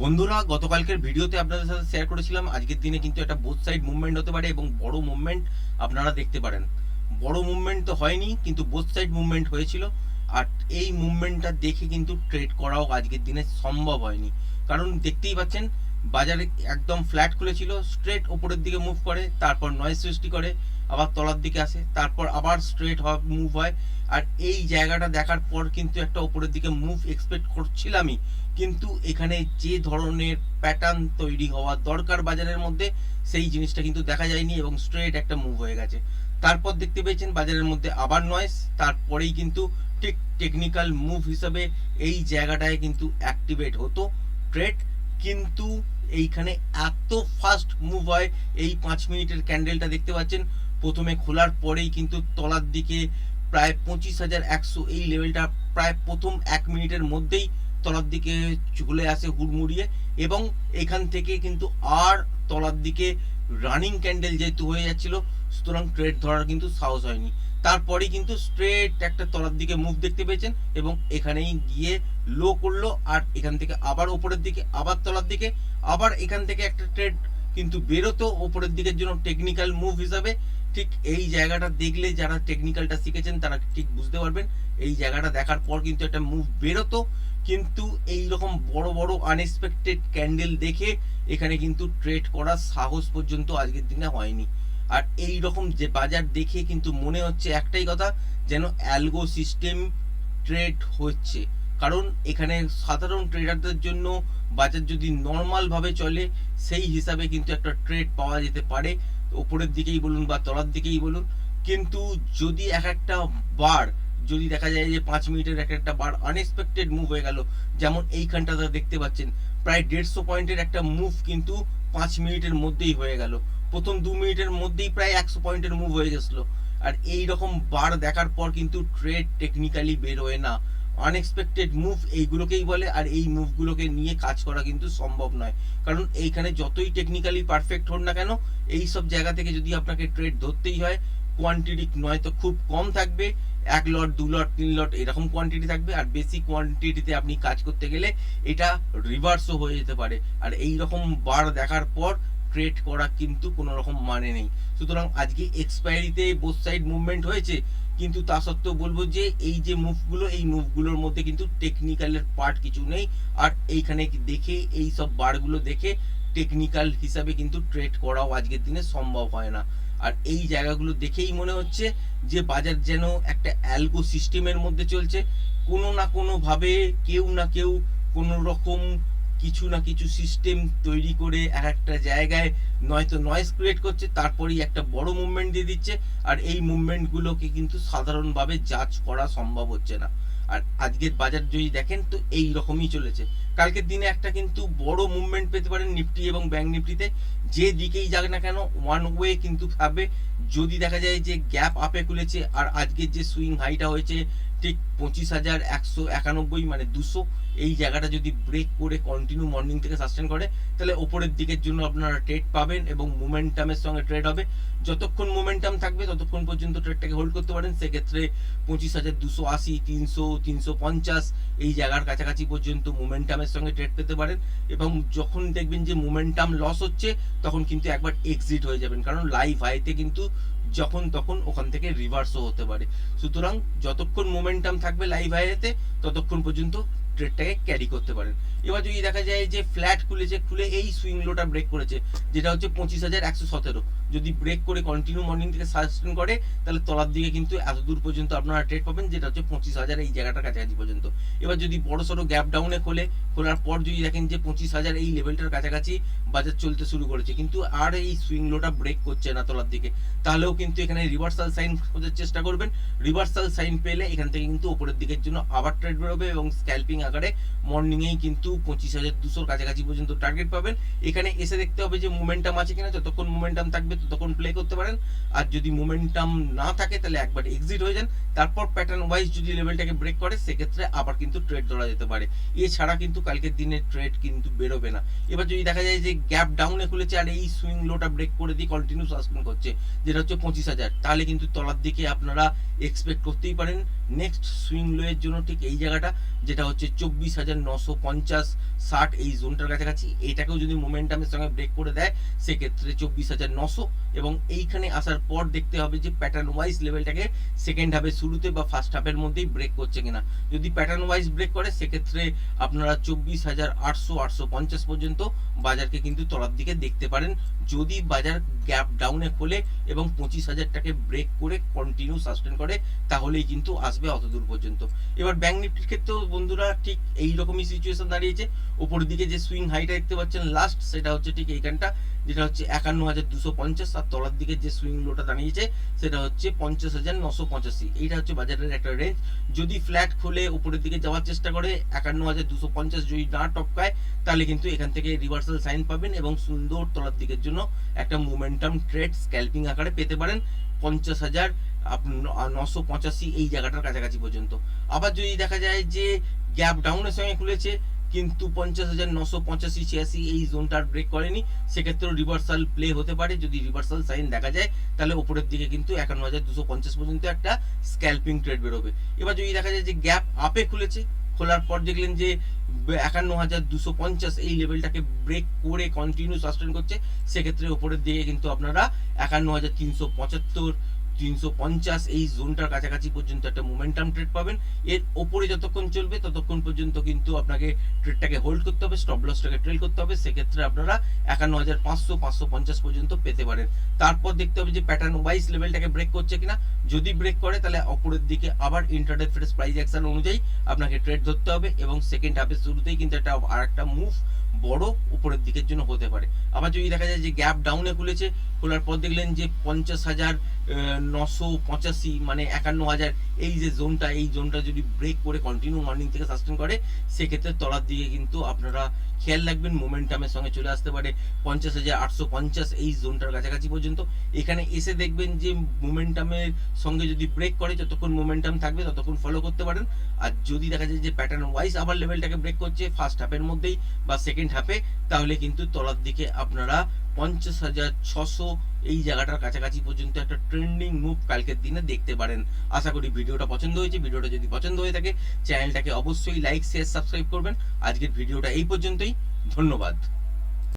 বন্ধুরা, গতকালকের ভিডিওতে আপনাদের সাথে শেয়ার করেছিলাম। আজকের দিনে কিন্তু একটা বোথ সাইড মুভমেন্ট হতে পারে এবং বড় মুভমেন্ট আপনারা দেখতে পারেন। বড় মুভমেন্ট তো হয়নি, কিন্তু বোথ সাইড মুভমেন্ট হয়েছিল। আর এই মুভমেন্টটা দেখে কিন্তু ট্রেড করাও আজকের দিনে সম্ভব হয়নি। কারণ দেখতেই পাচ্ছেন, বাজারে একদম ফ্ল্যাট খুলেছিল স্ট্রেট ওপরের দিকে মুভ করে, তারপর নয়েজ সৃষ্টি করে, আবার তলার দিকে আসে, তারপর আবার স্ট্রেট মুভ হয়। আর এই জায়গাটা দেখার পর কিন্তু একটা ওপরের দিকে মুভ এক্সপেক্ট করছিলামই। কিন্তু এখানে যে ধরনের প্যাটার্ন তৈরি হওয়া দরকার বাজারের মধ্যে, সেই জিনিসটা কিন্তু দেখা যায়নি এবং স্ট্রেট একটা মুভ হয়ে গেছে। তারপর দেখতে পেয়েছেন বাজারের মধ্যে আবার নয়েস তারপরেই কিন্তু ঠিক টেকনিক্যাল মুভ হিসাবে এই জায়গাটায় কিন্তু অ্যাক্টিভেট হতো ট্রেড কিন্তু এইখানে এত ফাস্ট মুভ হয়, এই পাঁচ মিনিটের ক্যান্ডেলটা দেখতে পাচ্ছেন, প্রথমে খোলার পরেই কিন্তু তলার দিকে প্রায় পঁচিশ হাজার একশো এই লেভেলটা প্রায় প্রথম এক মিনিটের মধ্যেই তলার দিকে চলে আসে হুড়মুড়িয়ে এবং এখান থেকে কিন্তু আর তলার দিকে রানিং ক্যান্ডেল যেহেতু হয়ে যাচ্ছিল, সুতরাং ট্রেড ধরার কিন্তু সাহস হয়নি। তারপরেই কিন্তু স্ট্রেট একটা তলার দিকে মুভ দেখতে পেয়েছেন এবং এখানেই গিয়ে লো করল আর এখান থেকে আবার ওপরের দিকে, আবার তলার দিকে, আবার এখান থেকে একটা ট্রেড কিন্তু বেরোতো ওপরের দিকের জন্য টেকনিক্যাল মুভ হিসাবে। ঠিক এই জায়গাটা দেখলে যারা টেকনিক্যালটা শিখেছেন তারা ঠিক বুঝতে পারবেন। এই জায়গাটা দেখার পর কিন্তু একটা মুভ বেরোতো। কিন্তু এই রকম বড় বড় আনএক্সপেক্টেড ক্যান্ডেল দেখে এখানে কিন্তু ট্রেড করার সাহস পর্যন্ত আজকের দিনে হয়নি। আর এই রকম যে বাজার দেখে কিন্তু মনে হচ্ছে একটাই কথা, যেন অ্যালগো সিস্টেম ট্রেড হচ্ছে। কারণ এখানে সাধারণ ট্রেডারদের জন্য বাজার যদি নর্মাল ভাবে চলে, সেই হিসাবে কিন্তু একটা ট্রেড পাওয়া যেতে পারে। ওপরের দিকেই বলুন বা তলার দিকেই বলুন, কিন্তু যদি এক একটা বার, যদি দেখা যায় যে পাঁচ মিনিটের এক একটা বার আনএক্সপেক্টেড মুভ হয়ে গেল, যেমন এইখানটাতে দেখতে পাচ্ছেন, প্রায় দেড়শো পয়েন্টের একটা মুভ কিন্তু পাঁচ মিনিটের মধ্যেই হয়ে গেল। প্রথম দু মিনিটের মধ্যেই প্রায় একশো পয়েন্টের মুভ হয়ে গেছিল। আর এই রকম বার দেখার পর কিন্তু ট্রেড টেকনিক্যালি বের হয় না। আনএক্সপেক্টেড মুভ এইগুলোকেই বলে, আর এই মুভগুলোকে নিয়ে কাজ করা কিন্তু সম্ভব নয়। কারণ এইখানে যতই টেকনিক্যালি পারফেক্ট হন না কেন এই সব জায়গা থেকে যদি আপনাকে ট্রেড ধরতেই হয় কোয়ান্টিটি নয়তো খুব কম থাকবে। এক লট দু লট তিন লট এরকম কোয়ান্টিটি থাকবে, আর বেশি কোয়ান্টিটিতে আপনি কাজ করতে গেলে এটা রিভার্সও হয়ে যেতে পারে। আর এই রকম বার দেখার পর ট্রেড করা কিন্তু কোনো রকম মানে নেই। সুতরাং আজকে এক্সপায়ারিতে বোথ সাইড মুভমেন্ট হয়েছে, কিন্তু তা সত্ত্বেও বলব যে এই যে মুভগুলো এই মুভগুলোর মধ্যে কিন্তু টেকনিক্যালের পার্ট কিছু নেই। আর এইখানে দেখে, এই সব বারগুলো দেখে টেকনিক্যাল হিসাবে কিন্তু ট্রেড করাও আজকের দিনে সম্ভব হয় না। আর এই জায়গাগুলো দেখেই মনে হচ্ছে যে বাজার যেন একটা অ্যালগো সিস্টেমের মধ্যে চলছে। কোনো না কোনোভাবে কেউ না কেউ কোনো রকম কিছু না কিছু সিস্টেম তৈরি করে এক একটা জায়গায় নয়তো নয়েজ ক্রিয়েট করছে, তারপরেই একটা বড় মুভমেন্ট দিয়ে দিচ্ছে, আর এই মুভমেন্টগুলোকে কিন্তু সাধারণভাবে জাজ করা সম্ভব হচ্ছে না। আর আজকের বাজার যদি দেখেন, তো এই রকমই চলেছে। কালকের দিনে একটা কিন্তু বড় মুভমেন্ট পেতে পারেন নিফটি এবং ব্যাংক নিফটিতে যে দিকেই যাক না কেন ওয়ান ওয়ে কিন্তু পাবে যদি দেখা যায় যে গ্যাপ আপে খুলেছে, আর আজকের যে সুইং হাইটা হয়েছে ঠিক পঁচিশ হাজার একশো একানব্বই মানে দুশো, এই জায়গাটা যদি ব্রেক করে কন্টিনিউ মর্নিং থেকে সাস্টেন করে, তাহলে ওপরের দিকের জন্য আপনারা ট্রেড পাবেন এবং মোমেন্টামের সঙ্গে ট্রেড হবে। যতক্ষণ মোমেন্টাম থাকবে, ততক্ষণ পর্যন্ত ট্রেডটাকে হোল্ড করতে পারেন। সেক্ষেত্রে পঁচিশ হাজার দুশো আশি, তিনশো তিনশো পঞ্চাশ, এই জায়গার কাছাকাছি পর্যন্ত মোমেন্টামের সঙ্গে ট্রেড পেতে পারেন। এবং যখন দেখবেন যে মোমেন্টাম লস হচ্ছে, তখন কিন্তু একবার এক্সিট হয়ে যাবেন। কারণ লাইভ হাইতে কিন্তু যখন তখন ওখান থেকে রিভার্সও হতে পারে। সুতরাং যতক্ষণ মোমেন্টাম থাকবে লাইভ হাইতে ততক্ষণ পর্যন্ত ট্রেডটাকে ক্যারি করতে পারেন। এবার যদি দেখা যায় যে ফ্ল্যাট খুলেছে, খুলে এই সুইং লোটা ব্রেক করেছে, যেটা হচ্ছে পঁচিশ হাজার একশো সতেরো। যদি ব্রেক করে কন্টিনিউ মর্নিং থেকে সাস্টেন করে, তাহলে তলার দিকে কিন্তু এত দূর পর্যন্ত আপনারা ট্রেড পাবেন, যেটা হচ্ছে পঁচিশ হাজার এই জায়গাটার কাছাকাছি পর্যন্ত। এবার যদি বড় সড়ো গ্যাপ ডাউনে খোলে খোলার পর যদি দেখেন যে পঁচিশ হাজার এই লেভেলটার কাছাকাছি বাজার চলতে শুরু করেছে, কিন্তু আর এই সুইং লোটা ব্রেক করছে না তলার দিকে। তাহলেও কিন্তু এখানে রিভার্সাল সাইন খোঁজার চেষ্টা করবেন। রিভার্সাল সাইন পেলে এখান থেকে কিন্তু ওপরের দিকের জন্য আবার ট্রেড বেরোবে এবং স্ক্যাল্পিং আকারে মর্নিংয়েই কিন্তু পঁচিশ হাজার দুশোর কাছাকাছি পর্যন্ত টার্গেট পাবেন। এখানে এসে দেখতে হবে যে মোমেন্টাম আছে কিনা, যতক্ষণ মোমেন্টাম থাকবে ততক্ষণ প্লে করতে পারেন। আর যদি মোমেন্টাম না থাকে তাহলে একবার এক্সিট হয়ে যান। তারপর প্যাটার্ন ওয়াইজ যদি লেভেলটাকে ব্রেক করে, সেক্ষেত্রে আবার কিন্তু ট্রেড ধরা যেতে পারে। এছাড়া কিন্তু কালকের দিনে ট্রেড কিন্তু বেরোবে না। এবার যদি দেখা যায় যে গ্যাপ ডাউনে খুলেছে আর এই সুইং লোটা ব্রেক করে দিয়ে কন্টিনিউ সাসপেন্ড করছে, যেটা হচ্ছে পঁচিশ হাজার, তাহলে কিন্তু তলার দিকে আপনারা এক্সপেক্ট করতেই পারেন। নেক্সট সুইং লোয়ের জন্য ঠিক এই জায়গাটা, যেটা হচ্ছে চব্বিশ হাজার নশো পঞ্চাশ ষাট এই জোনটার কাছাকাছি। এটাকেও যদি মোমেন্টামের সঙ্গে ব্রেক করে দেয়, সেক্ষেত্রে চব্বিশ হাজার নশো এবং এইখানে আসার পর দেখতে হবে যে প্যাটার্ন ওয়াইজ লেভেলটাকে সেকেন্ড হাফের শুরুতে বা ফার্স্ট হাফের মধ্যেই ব্রেক করছে কিনা। যদি প্যাটার্ন ওয়াইজ ব্রেক করে, সেক্ষেত্রে আপনারা চব্বিশ হাজার আটশো আটশো পঞ্চাশ পর্যন্ত বাজারকে কিন্তু তলার দিকে দেখতে পারেন। যদি বাজার গ্যাপ ডাউনে খোলে এবং পঁচিশ হাজারটাকে ব্রেক করে কন্টিনিউ সাস্টেন করে, তাহলেই কিন্তু আসবে অত দূর পর্যন্ত। এবার ব্যাংক নিফটির ক্ষেত্রেও বন্ধুরা ঠিক এই রকমই সিচুয়েশন দাঁড়িয়েছে। উপরের দিকে যে সুইং হাইটা দেখতে পাচ্ছেন লাস্ট সেটা হচ্ছে ঠিক এইখানটা। যেটা হচ্ছে একান্ন হাজার দুশো পঞ্চাশ আর তলার দিকে যে সুইং লোটা দাঁড়িয়েছে, সেটা হচ্ছে পঞ্চাশ হাজার নশো পঁচাশি। এইটা হচ্ছে বাজারের একটা রেঞ্জ যদি ফ্ল্যাট খুলে উপরের দিকে যাওয়ার চেষ্টা করে, একান্ন হাজার দুশো পঞ্চাশ যদি না টপকায়, তাহলে কিন্তু এখান থেকে রিভার্সাল সাইন পাবেন এবং সুন্দর তলার দিকের জন্য একটা মোমেন্টাম ট্রেড স্ক্যাল্পিং আকারে পেতে পারেন পঞ্চাশ হাজার নশো পঁচাশি এই জায়গাটার কাছাকাছি পর্যন্ত। আবার যদি দেখা যায় যে গ্যাপ ডাউনের সঙ্গে খুলেছে কিন্তু পঞ্চাশ হাজার নশো পঁচাশি, ছিয়াশি এই জোনটা ব্রেক করেনি। সেক্ষেত্রেও রিভার্সাল প্লে হতে পারে। যদি রিভার্সাল সাইন দেখা যায়, তাহলে উপরের দিকে কিন্তু একান্ন হাজার দুশো পঞ্চাশ পর্যন্ত একটা স্ক্যাল্পিং ট্রেড বেরোবে। এবার যদি দেখা যায় যে গ্যাপ আপে খুলেছে, খোলার পর দেখলেন যে একান্ন হাজার দুশো পঞ্চাশ এই লেভেলটাকে ব্রেক করে কন্টিনিউ সাস্টেন করছে, সেক্ষেত্রে উপরের দিকে কিন্তু আপনারা একান্ন হাজার তিনশো পঁচাত্তর তিনশো পঞ্চাশ এই জোনটার কাছাকাছি পর্যন্ত একটা মোমেন্টাম ট্রেড পাবেন। এর ওপরে যতক্ষণ চলবে, ততক্ষণ পর্যন্ত কিন্তু আপনাকে ট্রেডটাকে হোল্ড করতে হবে স্টপ লসটাকে ট্রেল করতে হবে। সেক্ষেত্রে আপনারা একান্ন হাজার পাঁচশো পাঁচশো পঞ্চাশ পর্যন্ত পেতে পারেন। তারপর দেখতে হবে যে প্যাটার্ন ওয়াইজ লেভেলটাকে ব্রেক করছে কিনা। যদি ব্রেক করে, তাহলে অপরের দিকে আবার ইন্টারডে ফ্রেশ প্রাইস অ্যাকশন অনুযায়ী আপনাকে ট্রেড ধরতে হবে এবং সেকেন্ড হাফের শুরুতেই কিন্তু একটা আর একটা মুভ বড় উপরের দিকের জন্য হতে পারে। আবার যদি দেখা যায় যে গ্যাপ ডাউনে খুলেছে খোলার পর দেখলেন যে পঞ্চাশ হাজার নশো পঁচাশি মানে একান্ন হাজার, এই যে জোনটা এই জোনটা যদি ব্রেক করে কন্টিনিউ মর্নিং থেকে সাস্টেন করে, সেক্ষেত্রে তলার দিকে কিন্তু আপনারা খেয়াল রাখবেন মোমেন্টামের সঙ্গে চলে আসতে পারে পঞ্চাশ হাজার আটশো পঞ্চাশ এই জোনটার কাছাকাছি পর্যন্ত। এখানে এসে দেখবেন যে মোমেন্টামের সঙ্গে যদি ব্রেক করে, যতক্ষণ মোমেন্টাম থাকবে, ততক্ষণ ফলো করতে পারেন। আর যদি দেখা যায় যে প্যাটার্ন ওয়াইজ আবার লেভেলটাকে ব্রেক করছে ফার্স্ট হাফের মধ্যেই বা সেকেন্ড হাফে তাহলে কিন্তু তলার দিকে আপনারা পঞ্চাশ হাজার ছশো এই জায়গাটার কাছাকাছি পর্যন্ত একটা ট্রেন্ডিং মুভ কালকের দিনে দেখতে পারেন। আশা করি ভিডিওটা পছন্দ হয়েছে। ভিডিওটা যদি পছন্দ হয়ে থাকে চ্যানেলটাকে অবশ্যই লাইক শেয়ার সাবস্ক্রাইব করবেন। আজকের ভিডিওটা এই পর্যন্তই। ধন্যবাদ।